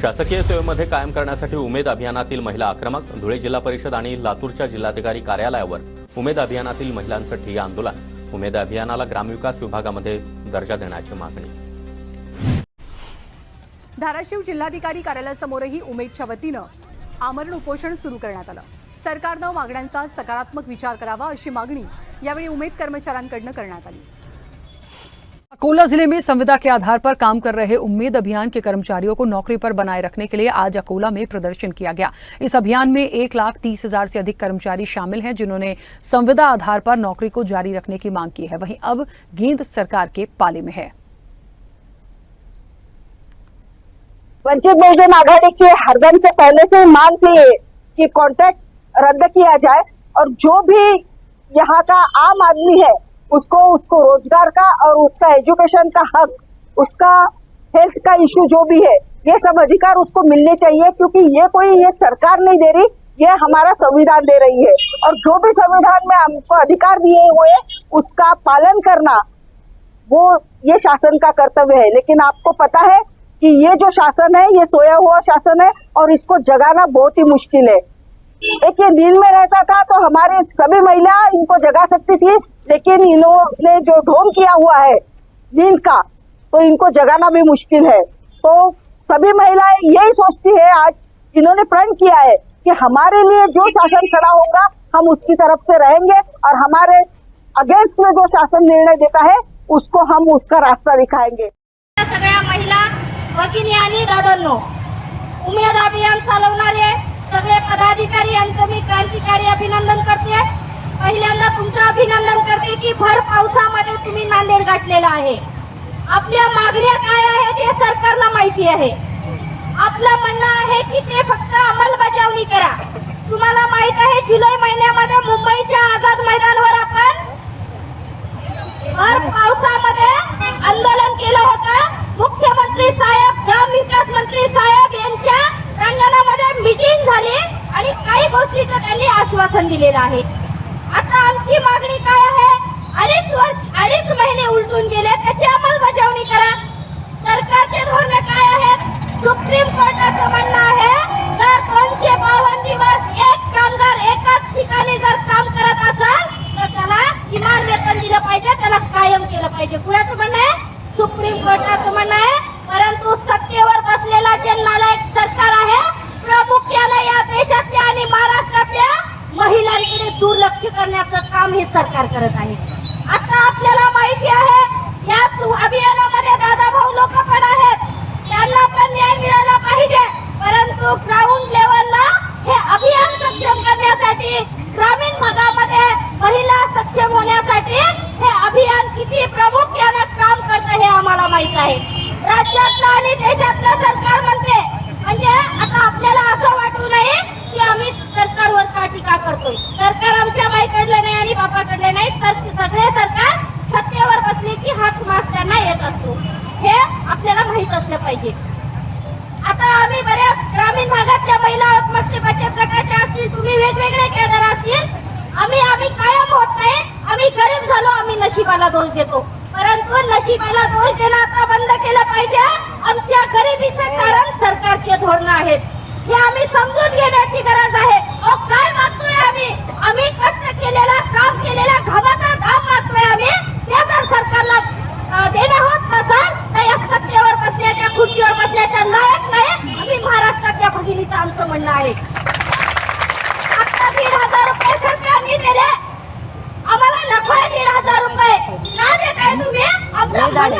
शासकीय सेवेमध्ये कायम करण्यासाठी उमेद अभियानातील महिला आक्रमक धुळे जिल्हा परिषद आणि लातूरच्या जिल्हाधिकारी कार्यालयावर उमेद अभियानातील महिलांसाठी आंदोलन. उमेद अभियानाला ग्रामविकास विभागामध्ये दर्जा देण्याची मागणी. धाराशिव जिल्हाधिकारी कार्यालयासमोरही उमेदच्या वतीनं आमरण उपोषण सुरू करण्यात आलं. सरकारनं मागण्यांचा सकारात्मक विचार करावा अशी मागणी यावेळी उमेद कर्मचाऱ्यांकडनं करण्यात आली. अकोला ज़िले में संविदा के आधार पर काम कर रहे उम्मीद अभियान के कर्मचारियों को नौकरी पर बनाए रखने के लिए आज अकोला में प्रदर्शन किया गया। इस अभियान में एक लाख तीस हज़ार से अधिक कर्मचारी शामिल हैं, जिन्होंने संविदा आधार पर नौकरी को जारी रखने की मांग की है। वहीं अब गेंद सरकार के पाले में है। वंचित बहुजन आघाड़ी की हरदम से पहले से मांग थी कि कॉन्ट्रैक्ट रद्द किया जाए और जो भी यहाँ का आम आदमी है उसको उसको रोज़गार का और उसका एजुकेशन का हक, उसका हेल्थ का इश्यू जो भी है, ये सब अधिकार उसको मिलने चाहिए क्योंकि ये कोई, ये सरकार नहीं दे रही, ये हमारा संविधान दे रही है। और जो भी संविधान में हमको अधिकार दिए हुए उसका पालन करना, वो ये शासन का कर्तव्य है। लेकिन आपको पता है कि ये जो शासन है, ये सोया हुआ शासन है और इसको जगाना बहुत ही मुश्किल है। एक ये नींद में रहता था तो हमारी सभी महिला इनको जगा सकती थी लेकिन इन्होंने जो ढोंग किया हुआ है, नींद का तो इनको जगाना भी मुश्किल है। तो सभी महिलाएँ यही सोचती है, आज इन्होंने प्रण किया है कि हमारे लिए जो शासन खड़ा होगा, हम उसकी तरफ़ से रहेंगे और हमारे अगेंस्ट में जो शासन निर्णय देता है, उसको हम उसका रास्ता दिखाएँगे। महिला दादांनो, उमेद अभियान चालवणारे नांदेड गाठलेला आहे. आपल्या मागण्या काय आहेत हे सरकारला माहिती आहे. आपलं म्हणणं आहे की ते फक्त अंमलबजावणी करा. तुम्हाला माहीत आहे जुलै महिन्यामध्ये मुंबईच्या आझाद मैदानावर आपण भर पावसामध्ये आंदोलन केलं होतं. मुख्यमंत्री साहेब ग्राम विकास मंत्री साहेब यांच्या प्रांगणामध्ये मीटिंग झाली आणि काही गोष्टीचं त्यांनी आश्वासन दिलेलं आहे. सुप्रीम कोर्टाचं म्हणणं आहे. परंतु सत्तेवर बसलेला जे नालायक सरकार आहे प्रामुख्याने या देशातल्या आणि महाराष्ट्रातल्या महिलांकडे दुर्लक्ष करण्याचं काम हे सरकार करत आहे. आता आपल्याला माहिती आहे या अभियानामध्ये दादा भाऊ लोक पण आहेत. त्यांना पण न्याय मिळाला पाहिजे. परंतु ग्राउंड लेवलला हे अभियान सक्षम करण्यासाठी ग्रामीण भागामध्ये महिला सक्षम होण्यासाठी हे अभियान किती प्रामुख्यानं काम करतं हे आम्हाला माहीत आहे. राज्यातलं आणि देशातलं सरकार म्हणते. म्हणजे आता आपल्याला असं वाटू नये की आम्ही सरकारवर का टीका करतोय. सरकार आमच्या बाईकडलं नाही आणि बापाकडले नाही तर सगळे सरकार सत्तेवर बसले की हात मास त्यांना येत असतो. हे आपल्याला माहीत असलं पाहिजे आता आम्ही बऱ्याच ग्रामीण भागातल्या महिला आहोत, मत्स्य बचत गटाच्या असतील तुम्ही वेगवेगळे कॅडर असतील आम्ही आम्ही कायम होत नाही आम्ही गरीब झालो आम्ही नशिबाला दोष देतो. परंतु नशिबाला दोष देणं आता बंद केलं पाहिजे. आमच्या गरिबीचं कारण सरकारचे धोरण आहेत. हे आम्ही समजून घेण्याची गरज आहे. काय मागतोय आम्ही? आम्ही कष्ट केलेला काम केलेला घामाचा घाम मागतोय आम्ही त्या जर सरकारला अं, देणं होत नसेल तर या सत्तेवर बसल्याच्या खुर्चीवर बसल्याच्या लायक नाही आम्ही महाराष्ट्रातल्या भगिनीचं आमचं म्हणणं आहे आता दीड हजार रुपये सरकारने दिले आम्हाला नको आहे दीड हजार रुपये का देत आहे तुम्ही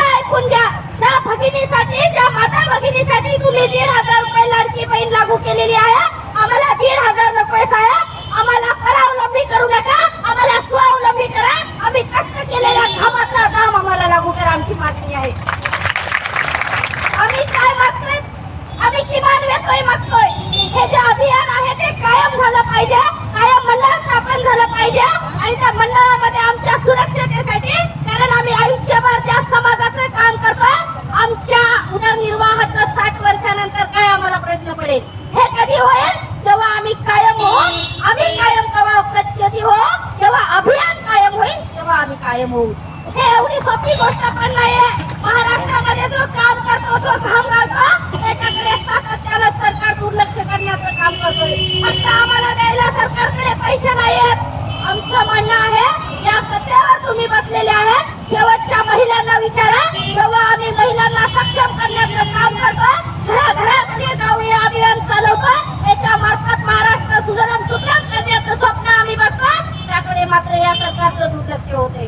ऐकून घ्या. त्या भगिनीसाठी त्या माता भगिनीसाठी तुम्ही दीड हजार रुपये लाडकी बहीण लागू केलेली आहे. आम्हाला दीड हजार रुपये साहेब आम्हाला परावलंबी करू नका. आम्हाला स्वावलंबी करा. आम्ही कष्ट केलेल्या घामाचा घाम आम्हाला लागू करा आमची मागणी आहे. आम्ही काय मागतोय? आम्ही किमान वेतोय मागतोय. हे जे अभियान आहे ते कायम झालं पाहिजे. कायम मंडळ स्थापन झालं पाहिजे. आणि त्या मंडळामध्ये आमच्या सुरक्षतेसाठी कारण आम्ही आयुष्यभर त्या समाजाचं काम करतो आमच्या उदरनिर्वाहाचं साठ वर्षानंतर काय आम्हाला प्रश्न पडेल? हे कधी होईल? जेव्हा आम्ही कायम हो आम्ही कायम कवा कधी हो जेव्हा अभियान कायम होईल तेव्हा आम्ही कायम होऊ. हे एवढी सोपी गोष्ट पण नाहीये. महाराष्ट्रामध्ये जो काम करतो तो घाम त्याच्याकडे सातत्यानं सरकार दुर्लक्ष करण्याचं काम करतोय. फक्त आम्हाला द्यायला सरकारकडे पैसे नाही. विचारा जेव्हा आम्ही महिलांना सक्षम करण्याचं काम करतो घराघरामध्ये जाऊन हे अभियान चालवतो याच्या मार्फत महाराष्ट्र सुजलम सुजलम करण्याचं स्वप्न आम्ही बघतो त्याकडे मात्र या सरकारचं दुर्लक्ष होते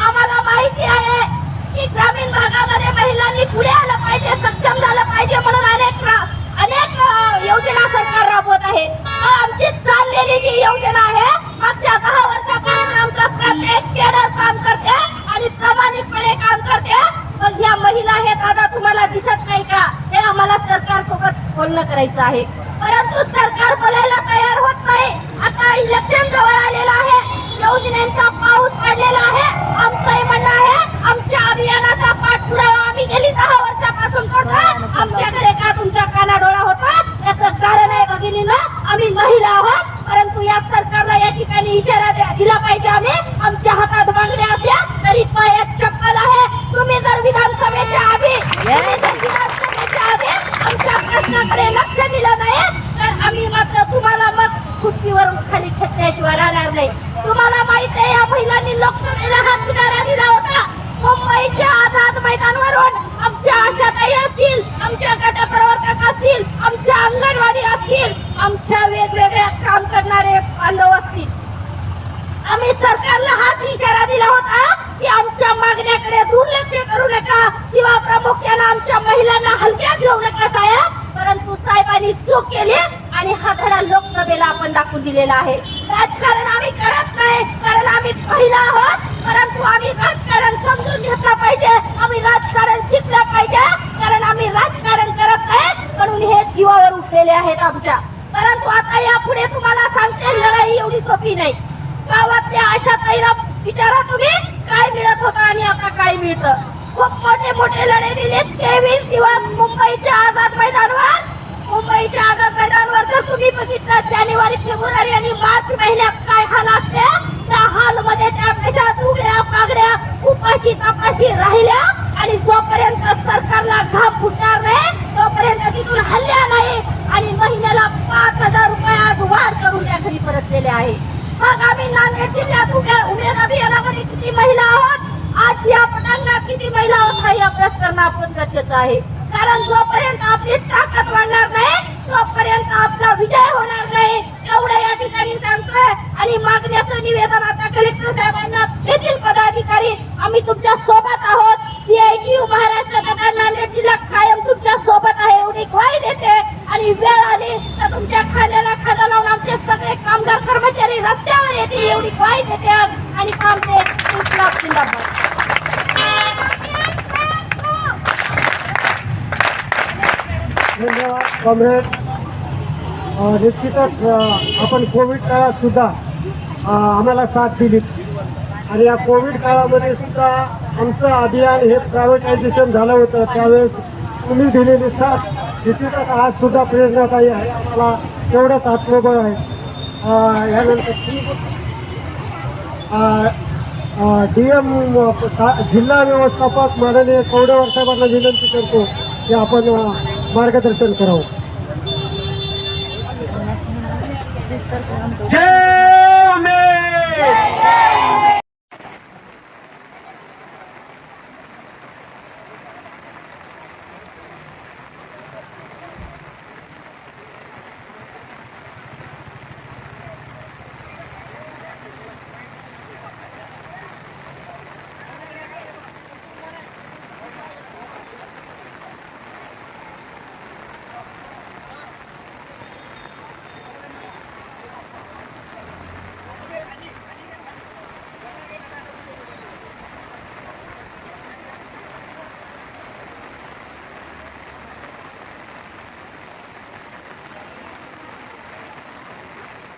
आम्हाला माहिती आहे की ग्रामीण भागामध्ये महिलांनी पुढे आलं पाहिजे सक्षम झालं पाहिजे म्हणून अनेक अनेक योजना सरकार राबवत आहे. आमची चाललेली जी योजना आहे मागच्या दहा वर्षापासून आमचा प्रत्येक केडर काम करते आणि प्रामाणिकपणे काम करते मग या महिला हे दादा तुम्हाला दिसत नाही का? हे आम्हाला सरकार सोबत बोलणं करायचं आहे. परंतु सरकार बोलायला तयार होत नाही. आता इलेक्शन जवळ आलेलं आहे. योजनेचा पाऊस पडलेला आहे. आमचं म्हणणं आहे आमच्या अभियानाचा पाठपुरावा आम्ही गेली दहा वर्षापासून. करतो बांधव असतील. आम्ही सरकारला हाच इशारा दिला होता की आमच्या मागण्याकडे दुर्लक्ष करू नका. किंवा प्रामुख्यानं आमच्या महिलांना हलक्या घेऊ नका साहेब. परंतु साहेबांनी चूक केली आणि हा धडा लोकसभेला आपण दाखवून दिलेला आहे. राजकारण आम्ही करत नाही कारण आम्ही पहिला आहोत. परंतु आम्ही राजकारण समजून घेतलं पाहिजे. आम्ही राजकारण शिकलं पाहिजे कारण आम्ही राजकारण करत नाही. म्हणून हे जीवावर उठलेले आहेत आमच्या. परंतु आता यापुढे तुम्हाला सांगते लढाई एवढी सोपी नाही. गावातल्या अशा ताईला विचारा तुम्ही काय मिळत होतं आणि आता काय मिळतं. खूप मोठे मोठे लढे दिले. तेवीस दिवस मुंबईच्या आझाद मैदानावर मुंबईच्या आझाद मैदानावर जर तुम्ही बघितलं जानेवारी फेब्रुवारी आणि मार्च महिन्यात काय हाल असते त्या हाल मध्ये त्या कशा उघड्या पागड्या उपाशी तपाशी राहिल्या आणि जोपर्यंत सरकारला घाम फुटणार नाही तोपर्यंत तिथून हल्ल्या नाही. आणि महिन्याला पाच हजार रुपये आज वाढ करून त्या घरी परतलेले आहे. मग आम्ही नांदेड जिल्ह्यात उभ्या उमेद अभियानामध्ये किती महिला आहोत? आज या पटांगणात किती महिला आहोत हाही अभ्यास करणं आपण गरजेचं आहे. कारण जोपर्यंत आपली ताकद वाढणार नाही तोपर्यंत आपला विजय होणार नाही. एवढं या ठिकाणी सांगतोय आणि मागण्याचं निवेदन आता कलेक्टर साहेबांना देतील पदाधिकारी. आम्ही तुमच्यासोबत आहोत. सीआयटीयू महाराष्ट्र कामगार कर्मचारी रस्त्यावर येते एवढी ग्वाही देते आणि काम ते इन्कलाब जिंदाबाद. धन्यवाद कॉम्रेड. निश्चितच आपण कोविड काळात सुद्धा आम्हाला साथ दिली. आणि या कोविड काळामध्ये सुद्धा आमचं अभियान हे प्रायव्हेटायझेशन झालं होतं. त्यावेळेस तुम्ही दिलेली साथ निश्चितच आज सुद्धा प्रेरणादायी आहे. आम्हाला तेवढंच आत्मबळ आहे. यानंतर डी एम जिल्हा व्यवस्थापक माननीय कवडेवर साहेबांना विनंती करतो की आपण मार्गदर्शन करावं. जय